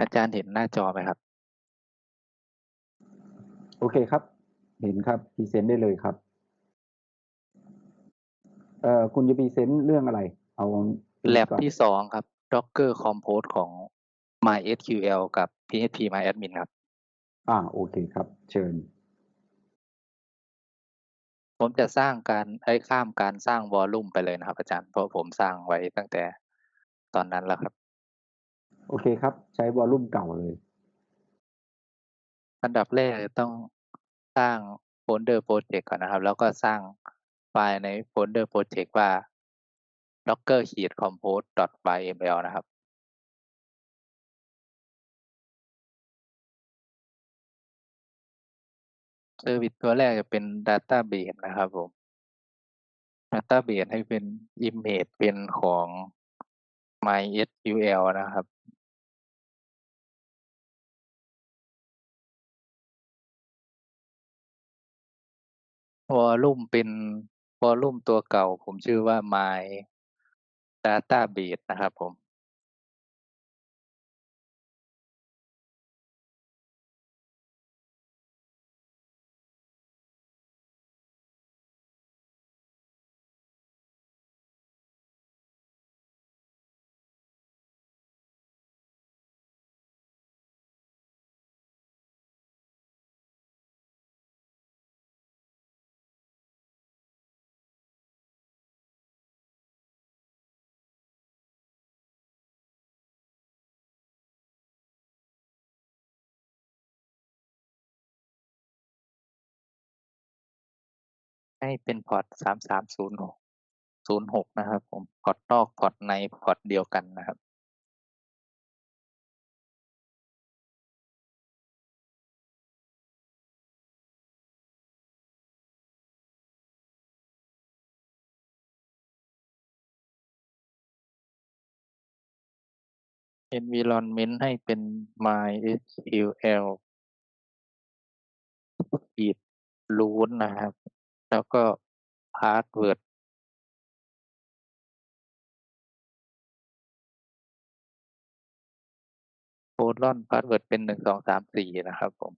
อาจารย์เห็นหน้าจอไหมครับ โอเคครับ เห็นครับพรีเซนต์ได้เลยครับเอ่อคุณจะพรีเซนต์เรื่องอะไร เอาแลบก่อนที่สองครับ Docker Compose ของ MySQL กับ PHP MyAdmin ครับ อ่าโอเคครับ เชิญ ผมจะสร้างการไอ้ยข้ามการสร้างวอลลุ่มไปเลยนะครับ อาจารย์เพราะผมสร้างไว้ตั้งแต่ตอนนั้นแล้วครับ โอเคครับ ใช้วอลลุ่มเก่าเลย อันดับแรกต้องสร้างโฟลเดอร์โปรเจกต์ก่อนนะครับ แล้วก็สร้างไฟล์ในโฟลเดอร์โปรเจกต์ว่า docker compose yml นะครับ เซอร์วิสตัวแรกจะเป็น Database นะครับผม Database ให้เป็น Image เป็นของ MySQL นะครับ วอลลุ่มเป็นวอลลุ่มตัวเก่า ผมชื่อว่า My Database นะครับผม ให้เป็นพอร์ตสามสามศูนย์หกศูนย์หกนะครับผม พอร์ตนอก พอร์ตใน พอร์ตเดียวกันนะครับ environment ให้เป็น MySQL ขีด root นะครับ แล้วก็ password โคลอน password เป็นหนึ่งสองสามสี่นะครับผม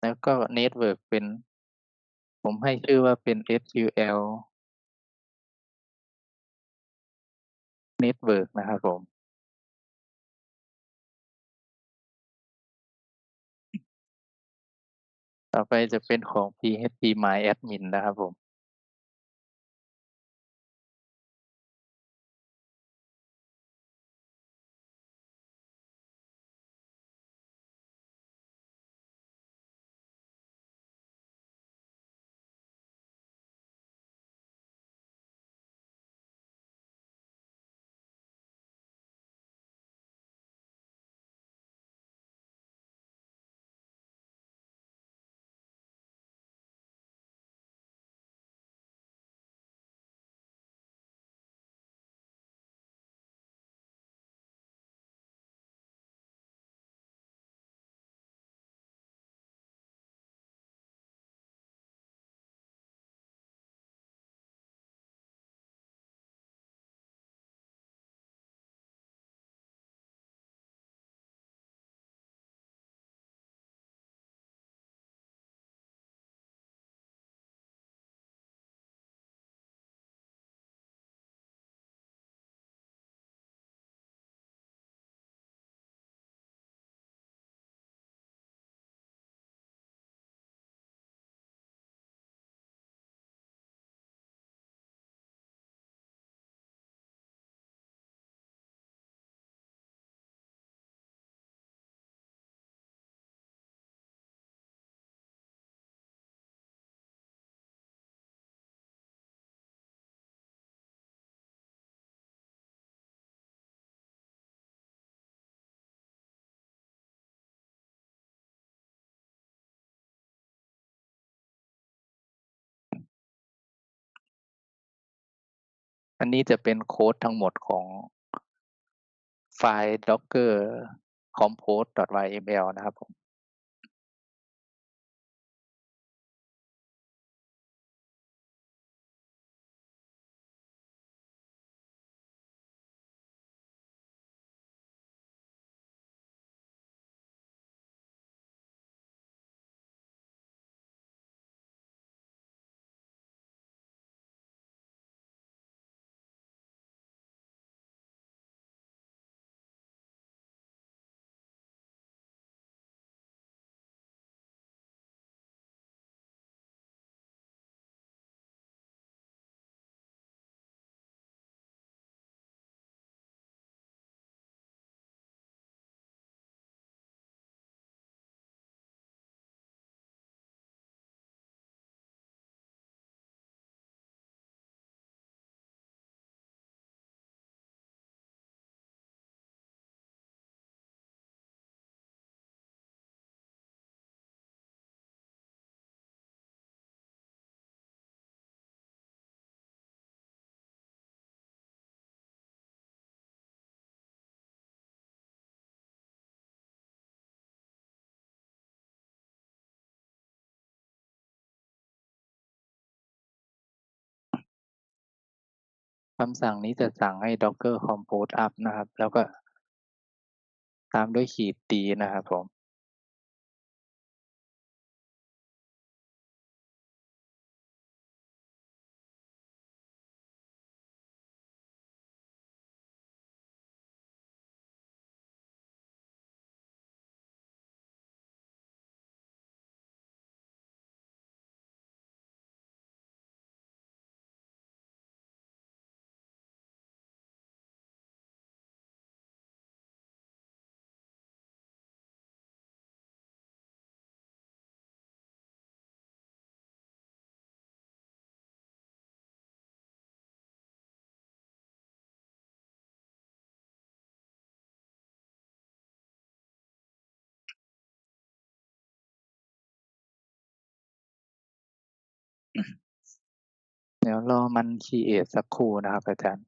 แล้วก็ network เป็น ผมให้ชื่อว่าเป็น SQL network นะครับผม ต่อไปจะเป็นของ PHP MyAdmin นะครับผม อันนี้จะเป็นโค้ดทั้งหมดของไฟล์ docker compose yml นะครับผม คำสั่งนี้จะสั่งให้ docker compose up นะครับ แล้วก็ตามด้วยขีด d นะครับผม เดี๋ยวรอมันคีเอทสักครู่นะครับอาจารย์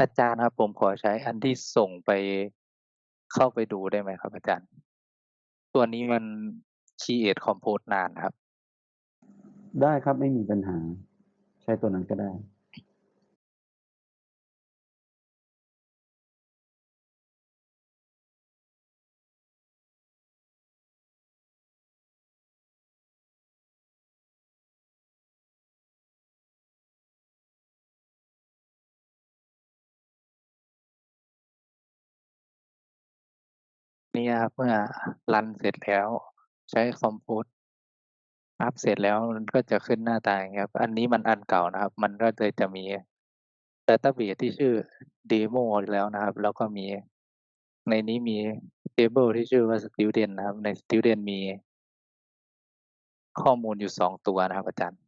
อาจารย์ครับ ผมขอใช้อันที่ส่งไปเข้าไปดูได้ไหมครับ อาจารย์ ตัวนี้มัน create compose นานครับ ได้ครับไม่มีปัญหา ใช้ตัวนั้นก็ได้ นี่ยครับเมื่อรันเสร็จแล้ว ใช้คอมโพสอัพเสร็จแล้วมันก็จะขึ้นหน้าตาอย่างเงี้ยครับอันนี้มันอันเก่านะครับ มันก็เลยจะมี database ที่ชื่อ demo แล้วนะครับ แล้วก็มี ในนี้มี table ที่ชื่อว่า student นะครับ ใน student มีข้อมูลอยู่สองตัวนะครับอาจารย์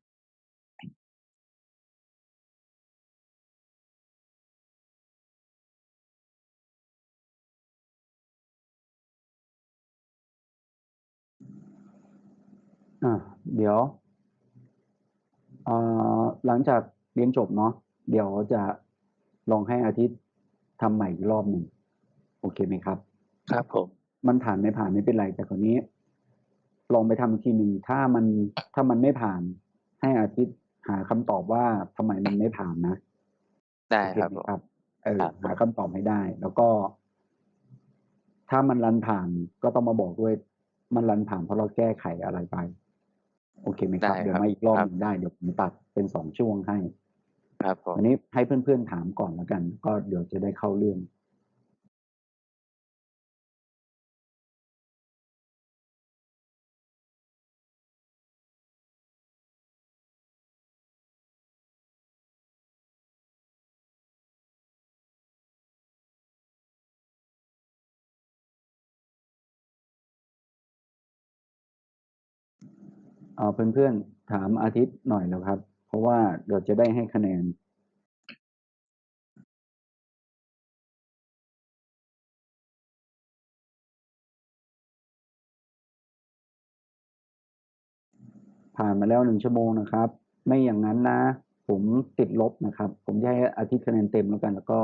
อะเดี๋ยวเอ่อหลังจากเรียนจบเนาะเดี๋ยวจะลองให้อาทิตย์ทำใหม่อีกรอบหนึ่งโอเคไหมครับ ครับผม มันผ่านไม่ผ่านไม่เป็นไรแต่คนนี้ ลองไปทำอีกทีหนึ่งถ้ามันถ้ามันไม่ผ่าน ให้อาทิตย์หาคำตอบว่าทำไมมันไม่ผ่านนะได้โอเคครับไหมผมครับเออครับ หาคำตอบให้ได้ แล้วก็ ถ้ามันรันผ่านก็ต้องมาบอกด้วย มันรันผ่านเพราะเราแก้ไขอะไรไป โอเคไหมครับ ได้เดี๋ยวครับมาอีกรอบครับหนึ่งได้เดี๋ยวผมตัดเป็นสองช่วงให้ ครับผม อันนี้ให้เพื่อนๆถามก่อนแล้วกัน ก็เดี๋ยวจะได้เข้าเรื่อง เอาเพื่อนๆถามอาทิตย์หน่อยแล้วครับ เพราะว่าเดี๋ยวจะได้ให้คะแนนผ่านมาแล้วหนึ่งชั่วโมงนะครับ ไม่อย่างนั้นนะ ผมติดลบนะครับ ผมจะให้อาทิตย์คะแนนเต็มแล้วกัน แล้วก็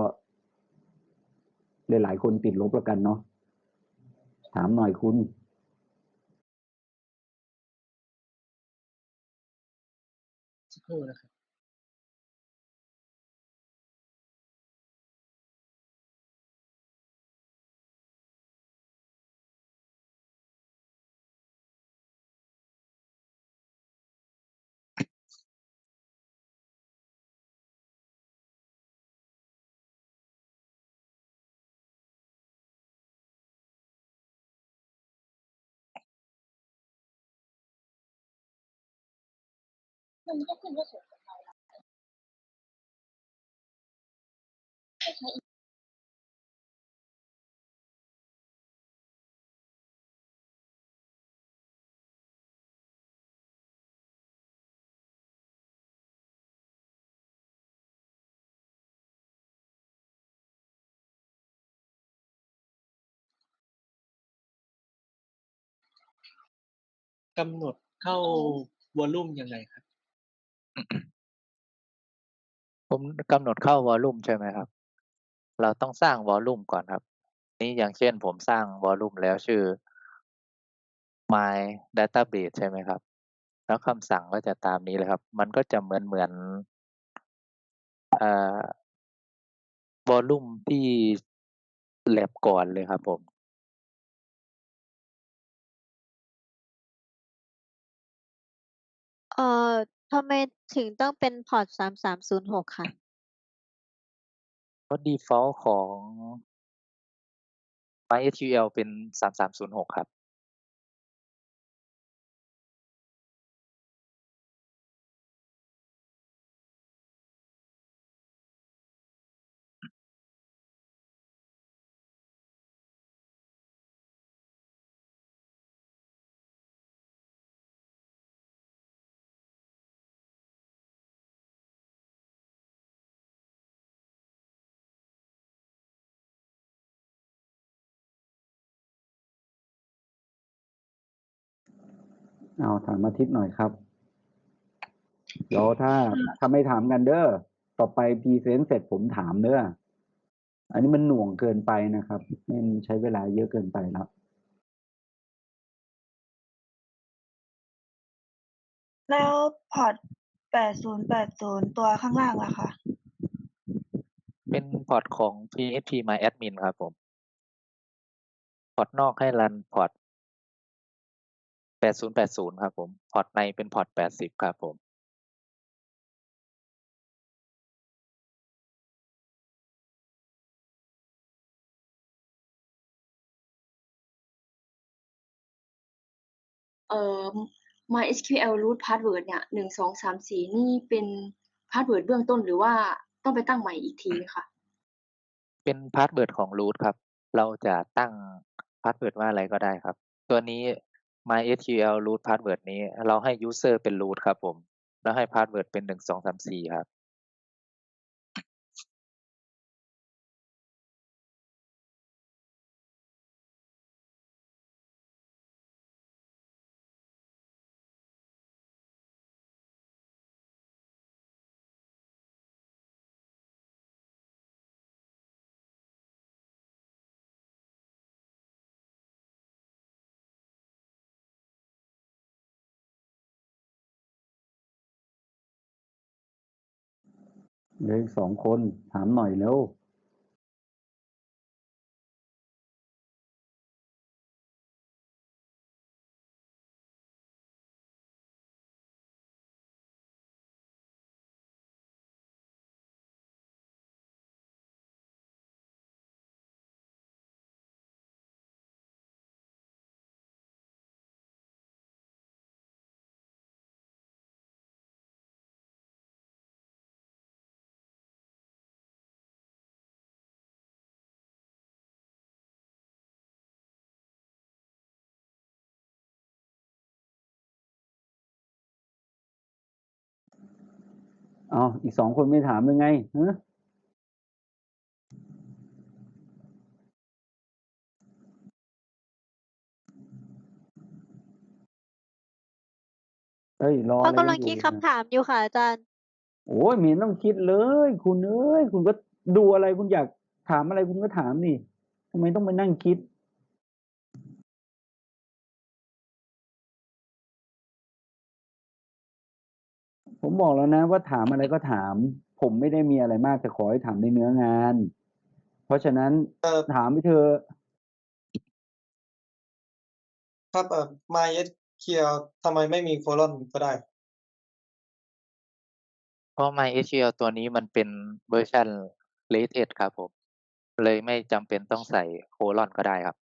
หลายๆคนติดลบแล้วกันเนาะถามหน่อยคุณ ci kaw la. มันก็ขึ้นว่าส่งกับเราแล้วไม่ใช้อีกกำหนดเข้าวอลลุ่มยังไงครับ ผมกำหนดเข้าวอลลุ่มใช่ไหมครับ เราต้องสร้างวอลลุ่มก่อนครับ นี่อย่างเช่นผมสร้างวอลลุ่มแล้วชื่อ my database ใช่ไหมครับ แล้วคำสั่งก็จะตามนี้เลยครับ มันก็จะเหมือนเหมือนเอ่อวอลลุ่มที่แลบก่อนเลยครับผมเอ่อ ทำไมถึงต้องเป็นพอร์ตสามสามศูนย์หกค่ะ เพราะ default ของ MySQL เป็นสามสามศูนย์หกครับ เอาถามอาทิตย์หน่อยครับเดี๋ยวถ้าถ้าไม่ถามกันเด้อต่อไปพรีเซนต์เสร็จผมถามเด้ออันนี้มันหน่วงเกินไปนะครับมันใช้เวลาเยอะเกินไปแล้วแล้วพอร์ต8080ตัวข้างล่างล่ะคะเป็นพอร์ตของ PHP My Admin ครับผม พอร์ตนอกให้รันพอร์ต 8080 ครับผม พอร์ตในเป็นพอร์ต 80 ครับผมเอ่อ MySQL root password เนี่ยหนึ่งสองสามสี่นี่เป็นพาสเวิร์ดเบื้องต้นหรือว่าต้องไปตั้งใหม่อีกทีคะเป็นพาสเวิร์ดของ root ครับ เราจะตั้งพาสเวิร์ดว่าอะไรก็ได้ครับ ตัวนี้ MySQL root password นี้เราให้ user เป็น root ครับผม แล้วให้ password เป็น1234ครับ เหลืออีกสองคนถามหน่อยเร็ว เอาอีกสองคนไม่ถามยังไงฮะเฮ้ยรอเขาอะไรกำลังนอคิดยู่คำถามอยู่ค่ะอาจารย์ โอ้ยไมีต้องคิดเลย คุณเอ้ยคุณก็ดูอะไรคุณอยากถามอะไรคุณก็ถามนี่ทำไมต้องมานั่งคิด ผมบอกแล้วนะว่าถามอะไรก็ถาม ผมไม่ได้มีอะไรมากแต่ขอให้ถามในเนื้องาน เพราะฉะนั้นเอ่อถามไปเถอะครับเอ่อ MySQL ทำไมไม่มีโคลอนก็ได้ เพราะ MySQL ตัวนี้มันเป็นเวอร์ชัน latest ครับผม เลยไม่จำเป็นต้องใส่โคลอนก็ได้ครับ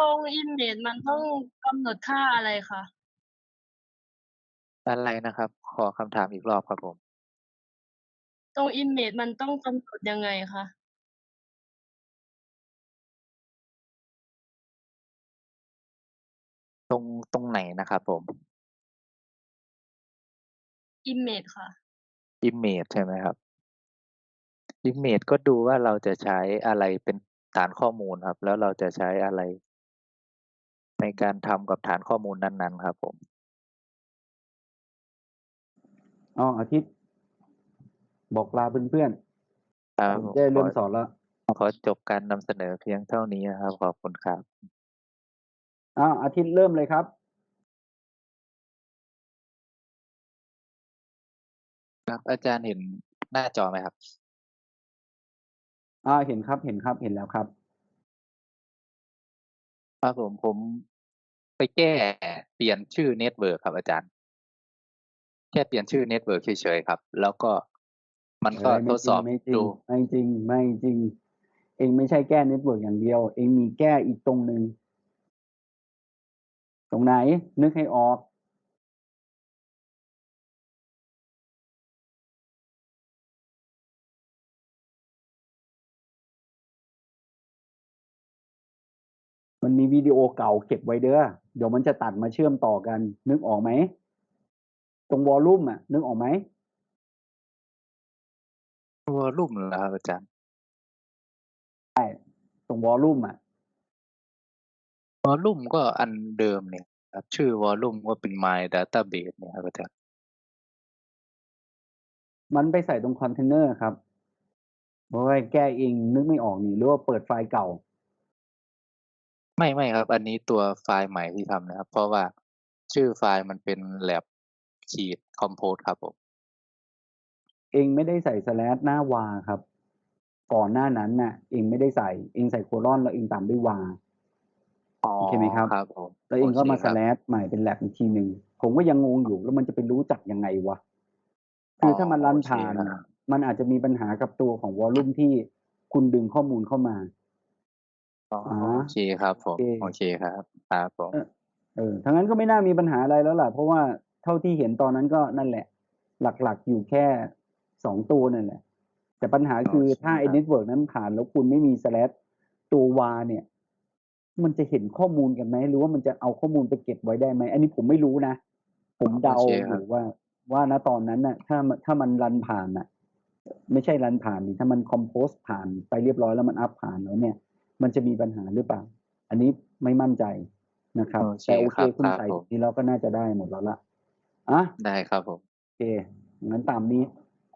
ตรงอิมเมจมันต้องกำหนดค่าอะไรคะอะไรนะครับ ขอคำถามอีกรอบครับผม ตรงอิมเมจมันต้องกำหนดยังไงคะตรงตรงไหนนะครับผม อิมเมจค่ะ image ใช่ไหมครับ image ก็ดูว่าเราจะใช้อะไรเป็นฐานข้อมูลครับ แล้วเราจะใช้อะไร ในการทำกับฐานข้อมูลนั้น ๆ ครับผม อ๋ออาทิตย์ บอกลาเพื่อนครับๆผมผมจะได้ขเริ่อมสอนแล้วขอจบการนำเสนอเพียงเท่านี้นะครับ ขอบคุณครับ อ้าวอาทิตย์เริ่มเลยครับ ครับอาจารย์เห็นหน้าจอไหมครับ อ่าเห็นครับเห็นครับเห็นแล้วครับ ครับผมผม ไปแก้เปลี่ยนชื่อเน็ตเวิร์กครับอาจารย์ แค่เปลี่ยนชื่อเน็ตเวิร์กเฉยๆครับ แล้วก็มันก็เอ้ยทไม่ดจสริองบไม่จริงดูไม่จริงไม่จริง เองไม่ใช่แก้เน็ตเวิร์กอย่างเดียว เองมีแก้อีกตรงหนึ่งตรงไหน นึกให้ออก มันมีวิดีโอเก่าเก็บไว้เด้อเดี๋ยวมันจะตัดมาเชื่อมต่อกัน นึกออกไหม ตรงวอลลุ่มอะ นึกออกไหมวอลลุ่มเหรอครับอาจารย์ตรงวอลลุ่มอะวอลลุ่มก็อันเดิมเนี่ยครับ ชื่อวอลลุ่มก็เป็น my database เนี่ยครับอาจารย์มันไปใส่ตรงคอนเทนเนอร์ครับเพราะว่าแก้เองนึกไม่ออกนี่หรือว่าเปิดไฟล์เก่า ไม่ไม่ครับ อันนี้ตัวไฟล์ใหม่ที่ทำนะครับ เพราะว่าชื่อไฟล์มันเป็น lab ขีด compose ครับผมเองไม่ได้ใส่สแลชหน้าวาครับ ก่อนหน้านั้นน่ะ เองไม่ได้ใส่ เองใส่โคลอนแล้วเองตามด้วยวาอ๋อโอเคไหมครับครับผมแล้วเองก็มาโคสครับแลชใหม่เป็นแลบอีกทีหนึ่งผมก็ยังงงอยู่แล้วมันจะไปรู้จักยังไงวะคือถ้ามันรันผ่านโอเคครับมันอาจจะมีปัญหากับตัวของวอลลุ่มที่คุณดึงข้อมูลเข้ามา อ๋อ อ่า โอเคครับผมโอเค โอเคครับ ครับผม เออ เออ ทั้งนั้นก็ไม่น่ามีปัญหาอะไรแล้วล่ะ เพราะว่าเท่าที่เห็นตอนนั้นก็นั่นแหละ หลัก ๆ อยู่แค่สองตัวนั่นแหละ แต่ปัญหาคือโอเคถ้าไอ้ครับเน็ตเวิร์กนั้นผ่านแล้วคุณไม่มีสแลชตัววาเนี่ย มันจะเห็นข้อมูลกันไหม หรือว่ามันจะเอาข้อมูลไปเก็บไว้ได้ไหม อันนี้ผมไม่รู้นะผมเดาโอเคอครับยู่ว่า ว่า ณ ตอนนั้นน่ะ ถ้ามันถ้ามันรันผ่านน่ะ ไม่ใช่รันผ่านนี่ถ้ามันคอมโพสผ่านไปเรียบร้อยแล้วมันอัพผ่านแล้วเนี่ย มันจะมีปัญหาหรือเปล่า อันนี้ไม่มั่นใจนะครับโอเคแต่โอเคครับคุณครับใส่ผมทีแล้วก็น่าจะได้หมดแล้วละอะได้ครับผมโอเคงั้นตามนี้